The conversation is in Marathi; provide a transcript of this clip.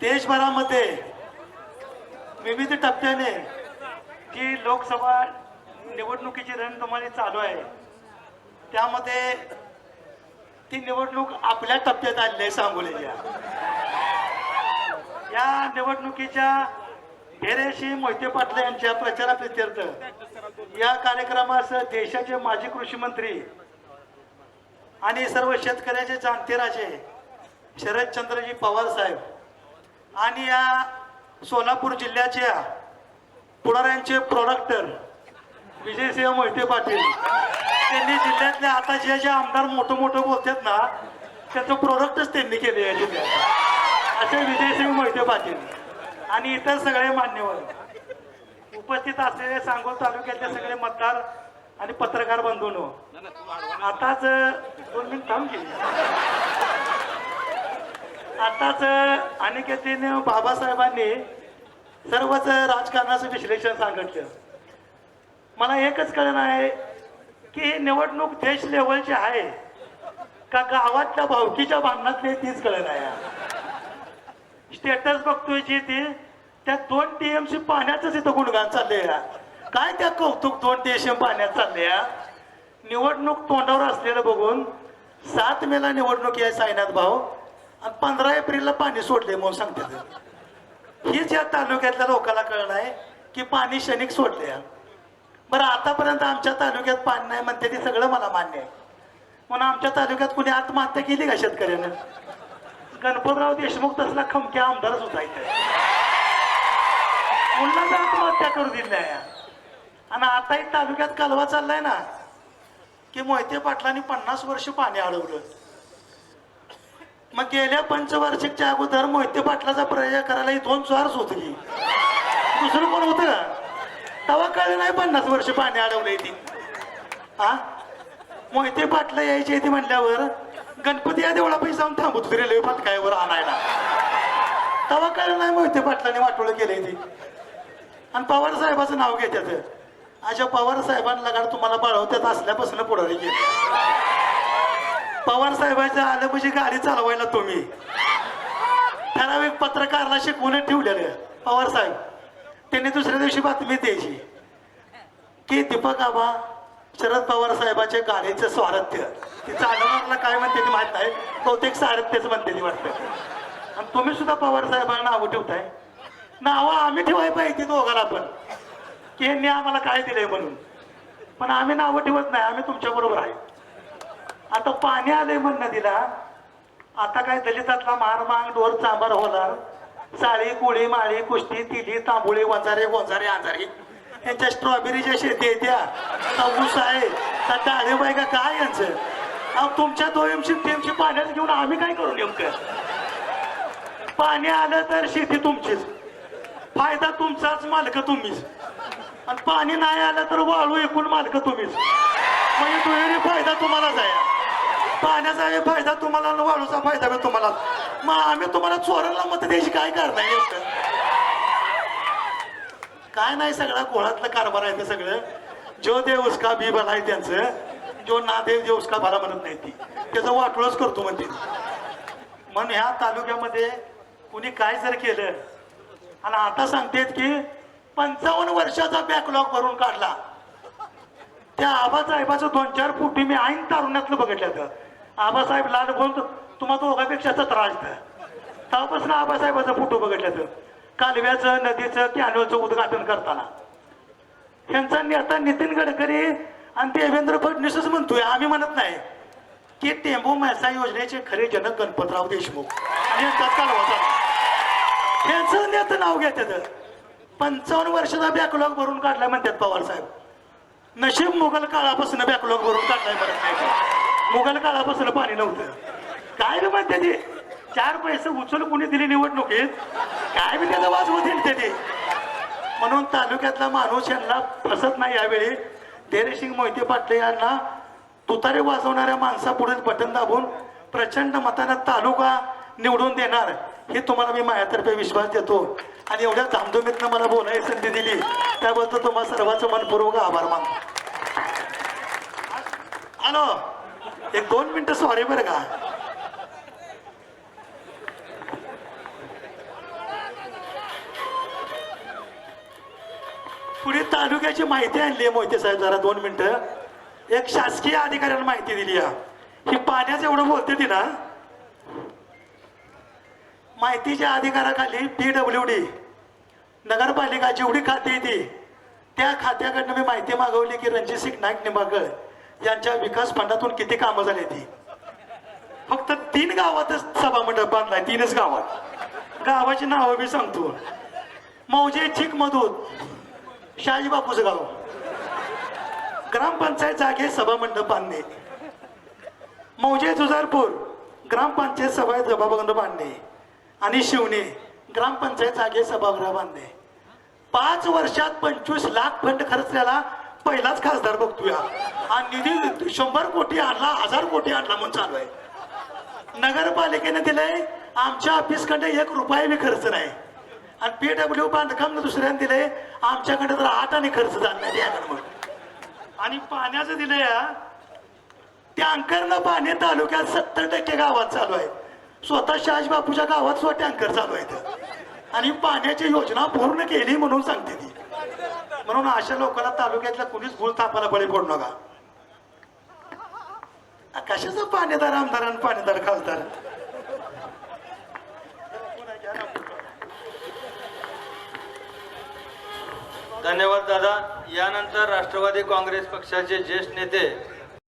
देशभरामध्ये विविध टप्प्याने जी लोकसभा निवडणुकीची रणधुमाळी चालू आहे. त्यामध्ये ती निवडणूक आपल्या टप्प्यात आलेली आहे सांगोलीच्या या निवडणुकीच्या घेरेशी मोहिते पाटले यांच्या प्रचाराप्रित्यर्थ या कार्यक्रमास देशाचे माजी कृषी मंत्री आणि सर्व शेतकऱ्याचे जाणते राजे शरदचंद्रजी पवार साहेब आणि या सोलापूर जिल्ह्याच्या पुढाऱ्यांचे प्रोडक्टर विजयसिंह मोहिते पाटील. त्यांनी जिल्ह्यातले आता जे जे आमदार मोठं मोठं बोलतात ना त्याचं प्रोडक्टच त्यांनी केले या जिल्ह्यात. असे विजयसिंह मोहिते पाटील. आणि इतर सगळे मान्यवर. उपस्थित असलेले सांगोल तालुक्यातले सगळे मतदार आणि पत्रकार बंधून आताच दोन मिनिट थांब की. आताच अनिकेतीने बाबासाहेबांनी सर्वच राजकारणाचं विश्लेषण सांगितलं. मला एकच कळण आहे की ही निवडणूक देश लेवलची आहे का गावातल्या भावकीच्या भांडणातली तीच कळण आहे. स्टेटस बघतोय जी ती त्या दोन टीएमसी पाण्याचंच इथं गुणगान चाललंय या. काय त्या कौतुक दोन टीएमसी पाण्यात चालले या? निवडणूक तोंडावर असलेलं बघून सात मेला निवडणूक आहे साईनाथ भाऊ. आणि पंधरा एप्रिलला पाणी सोडले म्हणून सांगतात हीच या तालुक्यातल्या लोकांना कळलं आहे की पाणी क्षणिक सोडले बरं आतापर्यंत आमच्या तालुक्यात पाणी नाही म्हणते ते सगळं मला मान्य आहे. म्हणून आमच्या तालुक्यात कुणी आत्महत्या केली का शेतकऱ्यानं? गणपतराव देशमुख तसला खमक्या आमदारच होता इथे. मुलांना आत्महत्या करू दिली नाही. आणि आताही तालुक्यात कालवा चाललाय ना की मोहिते पाटलांनी पन्नास वर्ष पाणी अडवलं. मग गेल्या पंचवार्षिकच्या अगोदर मोहिते पाटलाचा प्रयोग करायला ही दोन चार होत. दुसरं कोण होतं? का तवा कळलं नाही पन्नास वर्ष पाणी अडवलंय ती. हा मोहिते पाटला यायची ती म्हटल्यावर गणपती या देवळा पैसे जाऊन थांबत होते रेल्वे फाटकायवर आणायला. तवा कळलं नाही मोहिते पाटलाने वाटोळं केलंय ती. आणि पवार साहेबाचं नाव घेतात अशा पवार साहेबांना लगाड तुम्हाला बाळवत्यात असल्यापासून पुढारी केलं पवार साहेबांच्या आलं म्हणजे गाडी चालवायला तुम्ही. ठराविक पत्रकारला शिकवून ठेवलेलं पवार साहेब त्यांनी दुसऱ्या दिवशी बातमी द्यायची की दीपक आबा शरद पवार साहेबाच्या गाडीचं स्वारथ्य. ती चालवणारला काय म्हणते ती माहीत नाही. बहुतेक सारथ्यच म्हणते ती वाटतं. आणि तुम्ही सुद्धा पवार साहेबांना नावं ठेवताय. नावं आम्ही ठेवाय पाहिजे दोघाला पण. की यांनी आम्हाला काय दिलंय म्हणून. पण आम्ही नावं ठेवत नाही. आम्ही तुमच्या बरोबर आहे. आता पाणी आलंय म्हण नदीला. आता काय दलितातला मार मांग डोर चांबर होणार. साळी कुळी माळी कुस्ती तिली तांबुळी वंजारे गोंजारे आजारी. यांच्या स्ट्रॉबेरीच्या शेती आहे त्या. का ऊस आहे. का डाळिंब का काय यांचं? अहो तुमच्या दोयमशी टीमशी पाण्यात घेऊन आम्ही काय करू नेमकं? पाणी आलं तर शेती तुमचीच. फायदा तुमचाच मालक तुम्हीच. आणि पाणी नाही आलं तर वाळू एकूण मालक तुम्हीच. म्हणजे दुहेरी फायदा तुम्हालाच आहे. पाण्याचा फायदा तुम्हाला आणि वाळूचा फायदा मी तुम्हाला. मग आम्ही तुम्हाला चोरांना मत द्यायची काय करणार काय नाही सगळा गोळातलं कारभार आहे ते सगळं. जो देव उसका बी भला आहे त्यांचं जो ना देव देव उसका भला म्हणत नाही ती. त्याचं वाटोळच करतो म्हणते. म्हणून ह्या तालुक्यामध्ये कुणी काय जर केलं आणि आता सांगतेत की पंचावन्न वर्षाचा बॅकलॉग भरून काढला. त्या आबा साहेबाचं दोन चार फुटी मी ऐन तारुण्यातलं बघितलं आबासाहेब लाल बोल तुम्हा दोघापेक्षा त्रास तेव्हापासून आबासाहेबाचा फोटो बघितलं कालव्याचं नदीचं कॅनलचं उद्घाटन करताना. ह्यांचा नेता नितीन गडकरी आणि देवेंद्र फडणवीसच म्हणतोय आम्ही म्हणत नाही की टेंबू मैसा योजनेचे खरे जनक गणपतराव देशमुख. आणि ह्यांचं नेतं नाव घेतात. पंचावन्न वर्षाचा बॅकलॉग भरून काढलाय म्हणतात पवार साहेब नशीब मुघल काळापासून बॅकलॉग भरून काढलाय म्हणत नाही. मुघल काळापासून पाणी नव्हतं. काय रे म्हणते ते? चार पैसे उचल कुणी दिली निवडणुकीत? काय बी त्याचा वाज होतील ते म्हणून तालुक्यातला माणूस यांना फसत नाही यावेळी. धैर्यसिंग मोहिते पाटले यांना तुतारे वाजवणाऱ्या माणसापुढील बटन दाबून प्रचंड मतानं तालुका निवडून देणार हे तुम्हाला मी माझ्यातर्फे विश्वास देतो. आणि एवढ्या धामधुमीतनं मला बोलायची संधी दिली त्याबद्दल तुम्हाला सर्वांचं मनपूर्वक आभार मानतो. हॅलो. एक दोन मिनिटं सॉरी बरं का. पुढे तालुक्याची माहिती आणली आहे मोहिते साहेब जरा दोन मिनिटं. एक शासकीय अधिकाऱ्यांना माहिती दिली या ही पाण्याचं एवढं बोलते ती ना. माहितीच्या अधिकाराखाली पी डब्ल्यू डी नगरपालिका जेवढी खाती ती त्या खात्याकडनं मी माहिती मागवली की रणजित सिंग नाईक निंबाकर यांच्या विकास फंडातून किती कामं झाली ती? फक्त तीन गावातच सभामंडप बांधलाय तीनच गावात. गावाची नावं मी सांगतो. मौजे चिक मधून शाही बापूचं गाव. ग्रामपंचायत जागे सभामंडप बांधणे. मौजे जुजारपूर. ग्रामपंचायत सभा सभागृह बांधणे. आणि शिवणे ग्रामपंचायत जागे सभागृह बांधणे. पाच वर्षात पंचवीस लाख फंड खर्चलेला पहिलाच खासदार बघतोया. हा. आणि निधी शंभर कोटी आणला हजार कोटी आणला म्हणून चालू आहे. नगरपालिकेने दिलंय आमच्या ऑफिसकडे एक रुपया बी खर्च नाही. आणि पी डब्ल्यू बांधकाम दुसऱ्याने दिलंय आमच्याकडे तर आठ आणि खर्च झाला नाही त्याकडे मग. आणि पाण्याचं दिलंय हा, टँकरनं पाणी तालुक्यात सत्तर टक्के गावात चालू आहे. स्वतः शहाजी बापूच्या गावात सुद्धा टँकर चालू आहेत आणि पाण्याची योजना पूर्ण केली म्हणून सांगते ती. म्हणून अशा लोकांना तालुक्यातल्या कुणीच भूल तापाला बळी पडू नका. कशाचं पाणीदार आमदार आणि पाणीदार खासदार? धन्यवाद दादा. यानंतर राष्ट्रवादी काँग्रेस पक्षाचे ज्येष्ठ नेते